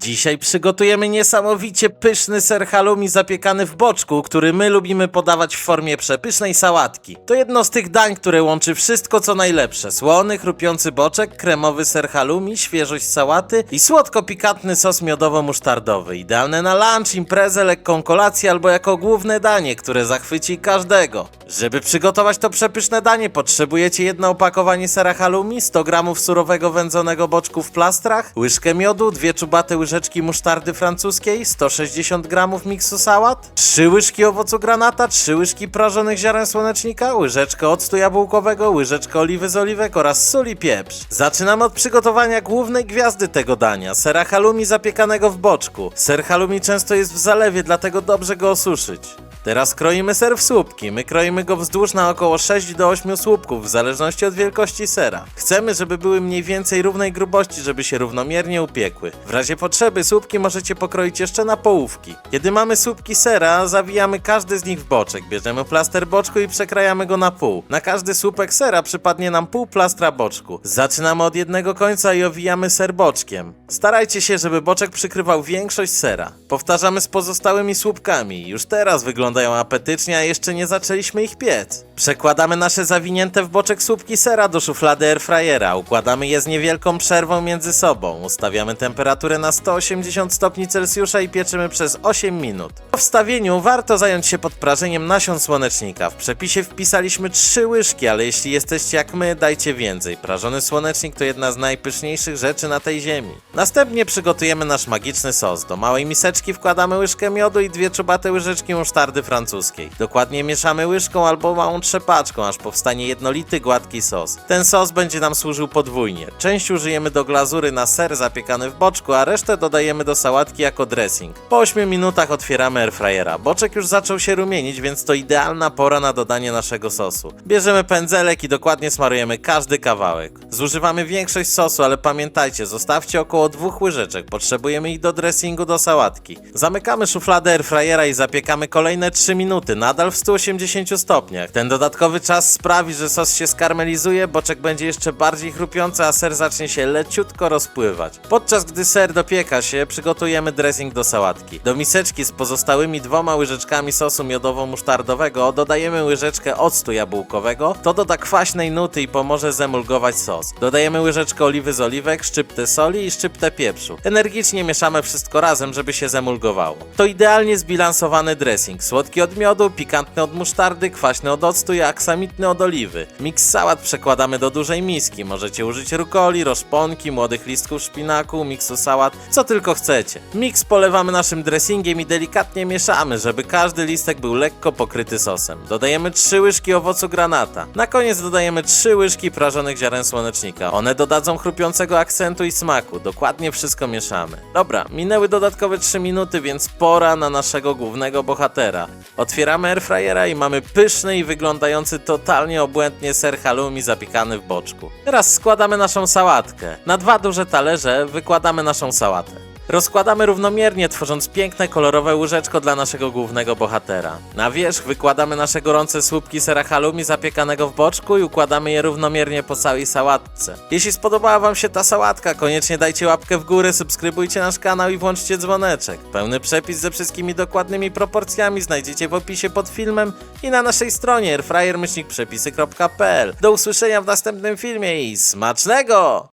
Dzisiaj przygotujemy niesamowicie pyszny ser halloumi zapiekany w boczku, który my lubimy podawać w formie przepysznej sałatki. To jedno z tych dań, które łączy wszystko co najlepsze. Słony, chrupiący boczek, kremowy ser halloumi, świeżość sałaty i słodko-pikantny sos miodowo-musztardowy. Idealne na lunch, imprezę, lekką kolację albo jako główne danie, które zachwyci każdego. Żeby przygotować to przepyszne danie, potrzebujecie jedno opakowanie sera halloumi, 100 gramów surowego wędzonego boczku w plastrach, łyżkę miodu, dwie czubate łyżeczki musztardy francuskiej, 160 gramów miksu sałat, 3 łyżki owocu granata, 3 łyżki prażonych ziaren słonecznika, łyżeczkę octu jabłkowego, łyżeczkę oliwy z oliwek oraz sól i pieprz. Zaczynamy od przygotowania głównej gwiazdy tego dania, sera halloumi zapiekanego w boczku. Ser halloumi często jest w zalewie, dlatego dobrze go osuszyć. Teraz kroimy ser w słupki. My kroimy go wzdłuż na około 6 do 8 słupków, w zależności od wielkości sera. Chcemy, żeby były mniej więcej równej grubości, żeby się równomiernie upiekły. W razie potrzeby słupki możecie pokroić jeszcze na połówki. Kiedy mamy słupki sera, zawijamy każdy z nich w boczek. Bierzemy plaster boczku i przekrajamy go na pół. Na każdy słupek sera przypadnie nam pół plastra boczku. Zaczynamy od jednego końca i owijamy ser boczkiem. Starajcie się, żeby boczek przykrywał większość sera. Powtarzamy z pozostałymi słupkami. Już teraz wyglądają apetycznie, a jeszcze nie zaczęliśmy ich piec. Przekładamy nasze zawinięte w boczek słupki sera do szuflady airfryera. Układamy je z niewielką przerwą między sobą. Ustawiamy temperaturę na 180 stopni Celsjusza i pieczymy przez 8 minut. Po wstawieniu warto zająć się podprażeniem nasion słonecznika. W przepisie wpisaliśmy 3 łyżki, ale jeśli jesteście jak my, dajcie więcej. Prażony słonecznik to jedna z najpyszniejszych rzeczy na tej ziemi. Następnie przygotujemy nasz magiczny sos. Do małej miseczki wkładamy łyżkę miodu i dwie czubate łyżeczki musztardy francuskiej. Dokładnie mieszamy łyżką albo małą trzepaczką, aż powstanie jednolity, gładki sos. Ten sos będzie nam służył podwójnie. Część użyjemy do glazury na ser zapiekany w boczku, a resztę dodajemy do sałatki jako dressing. Po 8 minutach otwieramy airfryera. Boczek już zaczął się rumienić, więc to idealna pora na dodanie naszego sosu. Bierzemy pędzelek i dokładnie smarujemy każdy kawałek. Zużywamy większość sosu, ale pamiętajcie, zostawcie około dwóch łyżeczek. Potrzebujemy ich do dressingu do sałatki. Zamykamy szufladę airfryera i zapiekamy kolejne 3 minuty, nadal w 180 stopniach. Ten dodatkowy czas sprawi, że sos się skarmelizuje, boczek będzie jeszcze bardziej chrupiący, a ser zacznie się leciutko rozpływać. Podczas gdy ser dopieka się, przygotujemy dressing do sałatki. Do miseczki z pozostałymi dwoma łyżeczkami sosu miodowo-musztardowego dodajemy łyżeczkę octu jabłkowego, to doda kwaśnej nuty i pomoże zemulgować sos. Dodajemy łyżeczkę oliwy z oliwek, szczyptę soli i szczyptę pieprzu. Energicznie mieszamy wszystko razem, żeby się zemulgowało. To idealnie zbilansowany dressing. Słodki od miodu, pikantny od musztardy, kwaśny od octu i aksamitny od oliwy. Miks sałat przekładamy do dużej miski. Możecie użyć rukoli, roszponki, młodych listków szpinaku, miksu sałat, co tylko chcecie. Miks polewamy naszym dressingiem i delikatnie mieszamy, żeby każdy listek był lekko pokryty sosem. Dodajemy 3 łyżki owocu granata. Na koniec dodajemy 3 łyżki prażonych ziaren słonecznika. One dodadzą chrupiącego akcentu i smaku. Dokładnie wszystko mieszamy. Dobra, minęły dodatkowe 3 minuty, więc pora na naszego głównego bohatera. Otwieramy airfryera i mamy pyszny i wyglądający totalnie obłędnie ser halloumi zapiekany w boczku. Teraz składamy naszą sałatkę. Na dwa duże talerze wykładamy naszą sałatę. Rozkładamy równomiernie, tworząc piękne, kolorowe łyżeczko dla naszego głównego bohatera. Na wierzch wykładamy nasze gorące słupki sera halloumi zapiekanego w boczku i układamy je równomiernie po całej sałatce. Jeśli spodobała Wam się ta sałatka, koniecznie dajcie łapkę w górę, subskrybujcie nasz kanał i włączcie dzwoneczek. Pełny przepis ze wszystkimi dokładnymi proporcjami znajdziecie w opisie pod filmem i na naszej stronie airfryer-przepisy.pl. Do usłyszenia w następnym filmie i smacznego!